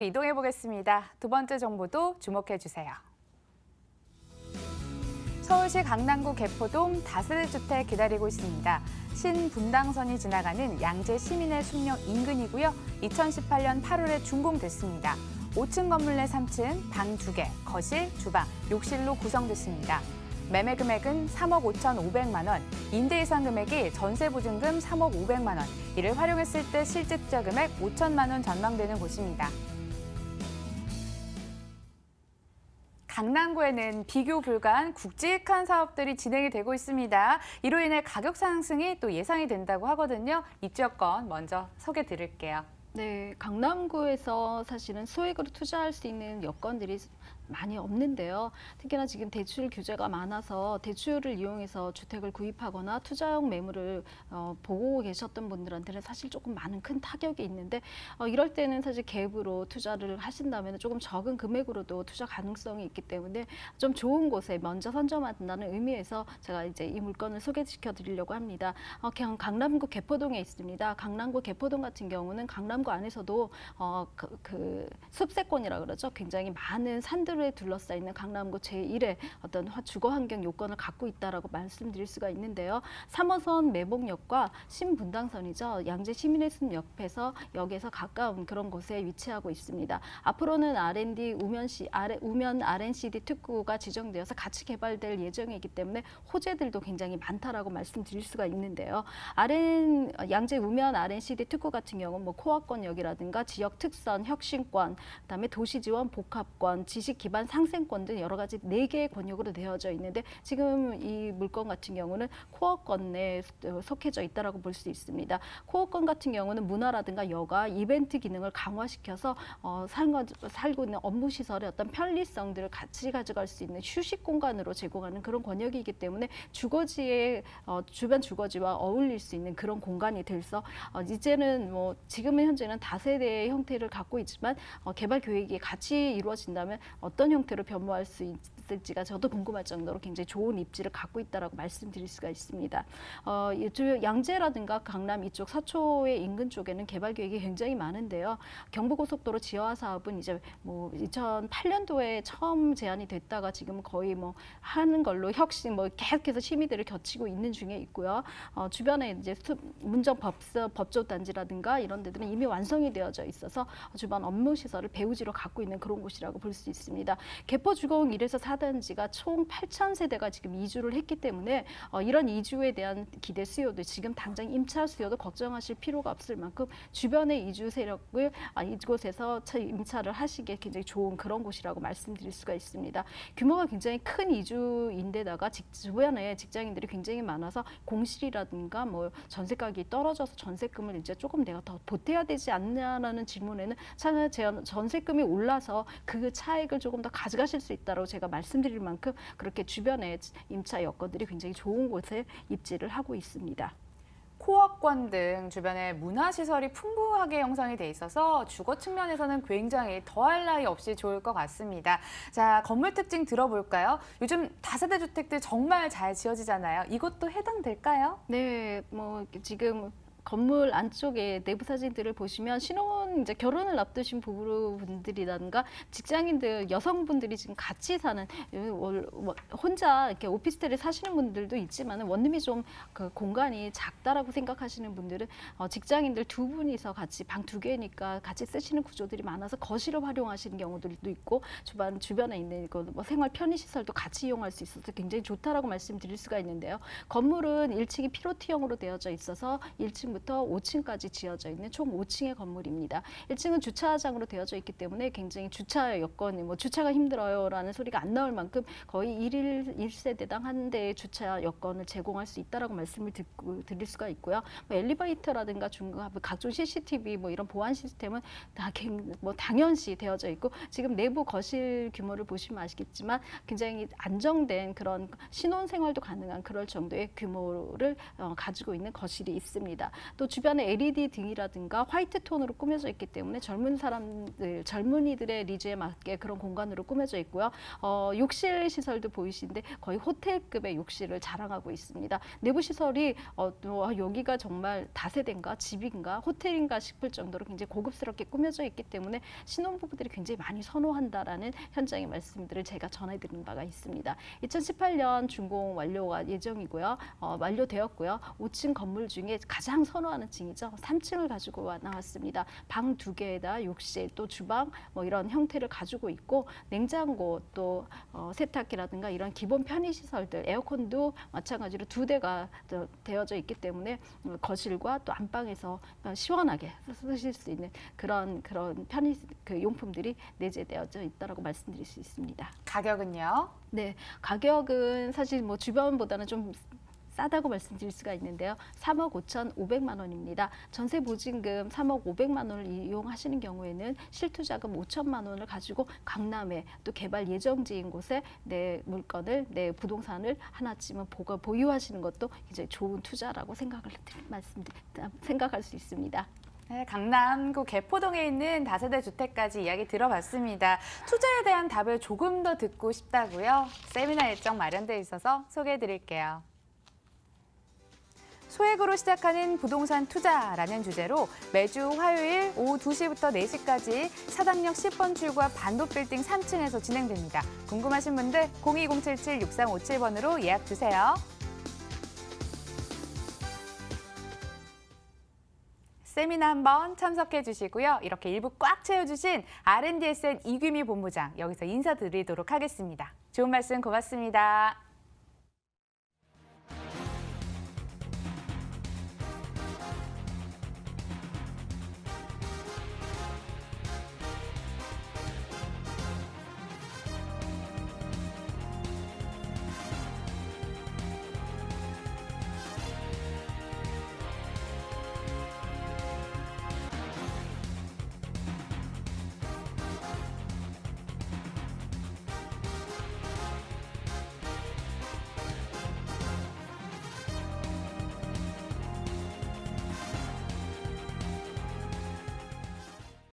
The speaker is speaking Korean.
이동해 보겠습니다. 두 번째 정보도 주목해 주세요. 서울시 강남구 개포동 다세대 주택 기다리고 있습니다. 신분당선이 지나가는 양재 시민의 숙녀 인근이고요. 2018년 8월에 준공됐습니다. 5층 건물 내 3층, 방 2개, 거실, 주방, 욕실로 구성됐습니다. 매매 금액은 3억 5,500만 원, 임대 예상 금액이 전세 보증금 3억 500만 원, 이를 활용했을 때 실제 투자 금액 5천만 원 전망되는 곳입니다. 강남구에는 비교 불가한 굵직한 사업들이 진행이 되고 있습니다. 이로 인해 가격 상승이 또 예상이 된다고 하거든요. 이 지역권 먼저 소개 드릴게요. 네, 강남구에서 사실은 소액으로 투자할 수 있는 여건들이 많이 없는데요. 특히나 지금 대출 규제가 많아서 대출을 이용해서 주택을 구입하거나 투자용 매물을 어, 보고 계셨던 분들한테는 사실 조금 많은 큰 타격이 있는데 어, 이럴 때는 사실 갭으로 투자를 하신다면 조금 적은 금액으로도 투자 가능성이 있기 때문에 좀 좋은 곳에 먼저 선점한다는 의미에서 제가 이제 이 물건을 소개시켜 드리려고 합니다. 어, 경- 강남구 개포동에 있습니다. 강남구 개포동 같은 경우는 강남구 안에서도 어, 그, 그 숲세권이라 그러죠. 굉장히 많은 산들 에 둘러싸여 있는 강남구 제1의 어떤 화- 주거 환경 요건을 갖고 있다라고 말씀드릴 수가 있는데요. 3호선 매봉역과 신분당선이죠. 양재 시민의 숲 옆에서 역에서 가까운 그런 곳에 위치하고 있습니다. 앞으로는 R&D 우면시 아래- 우면 R&CD 특구가 지정되어서 같이 개발될 예정이기 때문에 호재들도 굉장히 많다라고 말씀드릴 수가 있는데요. RN 양재 우면 R&CD 특구 같은 경우는 뭐 코어권역이라든가 지역 특선, 혁신권, 그다음에 도시 지원 복합권, 지식 기반 상생권 등 여러 가지 네 개의 권역으로 되어져 있는데 지금 이 물건 같은 경우는 코어권 내에 속해져 있다라고 볼 수 있습니다. 코어권 같은 경우는 문화라든가 여가, 이벤트 기능을 강화시켜서 어, 살고, 살고 있는 업무 시설의 어떤 편리성들을 같이 가져갈 수 있는 휴식 공간으로 제공하는 그런 권역이기 때문에 주거지의 어, 주변 주거지와 어울릴 수 있는 그런 공간이 돼서 어, 이제는 뭐 지금은 현재는 다세대의 형태를 갖고 있지만 어, 개발 계획이 같이 이루어진다면 어떤 형태로 변모할 수 있을지가 저도 궁금할 정도로 굉장히 좋은 입지를 갖고 있다라고 말씀드릴 수가 있습니다. 어, 양재라든가 강남 이쪽 서초의 인근 쪽에는 개발 계획이 굉장히 많은데요. 경부고속도로 지하화 사업은 이제 뭐 2008년도에 처음 제안이 됐다가 지금 거의 뭐 하는 걸로 혁신 뭐 계속해서 심의들을 거치고 있는 중에 있고요. 어, 주변에 이제 수- 문정 법서 법조 단지라든가 이런 데들은 이미 완성이 되어져 있어서 주변 업무 시설을 배우지로 갖고 있는 그런 곳이라고 볼 수 있습니다. 개포 주공 1에서 4단지가 총 8천 세대가 지금 이주를 했기 때문에 어, 이런 이주에 대한 기대 수요도 지금 당장 임차 수요도 걱정하실 필요가 없을 만큼 주변의 이주 세력을 아, 이곳에서 차- 임차를 하시기에 굉장히 좋은 그런 곳이라고 말씀드릴 수가 있습니다. 규모가 굉장히 큰 이주인데다가 직, 주변에 직장인들이 굉장히 많아서 공실이라든가 뭐 전세 가격이 떨어져서 전세금을 이제 조금 내가 더 보태야 되지 않냐라는 질문에는 전세금이 올라서 그 차익을 조금 더 가져가실 수 있다고 제가 말씀드릴 만큼 그렇게 주변에 임차 여건들이 굉장히 좋은 곳에 입지를 하고 있습니다. 코어권 등 주변에 문화시설이 풍부하게 형성이 돼 있어서 주거 측면에서는 굉장히 더할 나위 없이 좋을 것 같습니다. 자, 건물 특징 들어볼까요? 요즘 다세대 주택들 정말 잘 지어지잖아요. 이것도 해당될까요? 네, 뭐 지금 건물 안쪽에 내부 사진들을 보시면 신 혼 이제 결혼을 앞두신 부부분들이라든가 직장인들 여성분들이 지금 같이 사는 월- 월- 혼자 이렇게 오피스텔에 사시는 분들도 있지만 원룸이 좀 그 공간이 작다라고 생각하시는 분들은 어, 직장인들 두 분이서 같이 방 두 개니까 같이 쓰시는 구조들이 많아서 거실을 활용하시는 경우들도 있고 주변 주변에 있는 그뭐 생활 편의 시설도 같이 이용할 수 있어서 굉장히 좋다라고 말씀드릴 수가 있는데요. 건물은 1층이 피로티형으로 되어져 있어서 1층부터 5층까지 지어져 있는 총 5층의 건물입니다. 1층은 주차장으로 되어져 있기 때문에 굉장히 주차 여건이 뭐 주차가 힘들어요라는 소리가 안 나올 만큼 거의 일일 1세대당 한 대의 주차 여건을 제공할 수 있다라고 말씀을 듣고 드릴 수가 있고요. 뭐 엘리베이터라든가 중간 각종 CCTV 뭐 이런 보안 시스템은 다 갱- 뭐 당연시 되어져 있고 지금 내부 거실 규모를 보시면 아시겠지만 굉장히 안정된 그런 신혼 생활도 가능한 그럴 정도의 규모를 어, 가지고 있는 거실이 있습니다. 또 주변에 LED 등이라든가 화이트 톤으로 꾸며져 있기 때문에 젊은 사람들, 젊은이들의 니즈에 맞게 그런 공간으로 꾸며져 있고요. 어, 욕실 시설도 보이시는데 거의 호텔급의 욕실을 자랑하고 있습니다. 내부 시설이 어, 또 아, 여기가 정말 다세대인가 집인가 호텔인가 싶을 정도로 굉장히 고급스럽게 꾸며져 있기 때문에 신혼부부들이 굉장히 많이 선호한다라는 현장의 말씀들을 제가 전해드린 바가 있습니다. 2018년 준공 완료가 예정이고요. 어, 완료되었고요. 5층 건물 중에 가장 선호하는 층이죠. 3층을 가지고 와- 나왔습니다. 방 두 개에다 욕실 또 주방 뭐 이런 형태를 가지고 있고 냉장고 또 어, 세탁기라든가 이런 기본 편의 시설들 에어컨도 마찬가지로 두 대가 더 되어져 있기 때문에 어, 거실과 또 안방에서 어, 시원하게 쓰실 수 있는 그런 그런 편의 그 용품들이 내재되어져 있다라고 말씀드릴 수 있습니다. 가격은요? 네, 가격은 사실 뭐 주변보다는 좀 싸다고 말씀드릴 수가 있는데요. 3억 5,500만 원입니다. 전세 보증금 3억 500만 원을 이용하시는 경우에는 실투자금 5천만 원을 가지고 강남에 또 개발 예정지인 곳에 내 물건을 내 부동산을 하나쯤은 보고 보유하시는 것도 굉장히 좋은 투자라고 생각을 드리- 말씀드 생각할 수 있습니다. 네, 강남구 개포동에 있는 다세대 주택까지 이야기 들어봤습니다. 투자에 대한 답을 조금 더 듣고 싶다고요? 세미나 일정 마련돼 있어서 소개해 드릴게요. 소액으로 시작하는 부동산 투자라는 주제로 매주 화요일 오후 2시부터 4시까지 사당역 10번 출구와 반도빌딩 3층에서 진행됩니다. 궁금하신 분들 02077-6357번으로 예약 주세요. 세미나 한번 참석해 주시고요. 이렇게 일부 꽉 채워주신 R&DSN 이규미 본부장 여기서 인사드리도록 하겠습니다. 좋은 말씀 고맙습니다.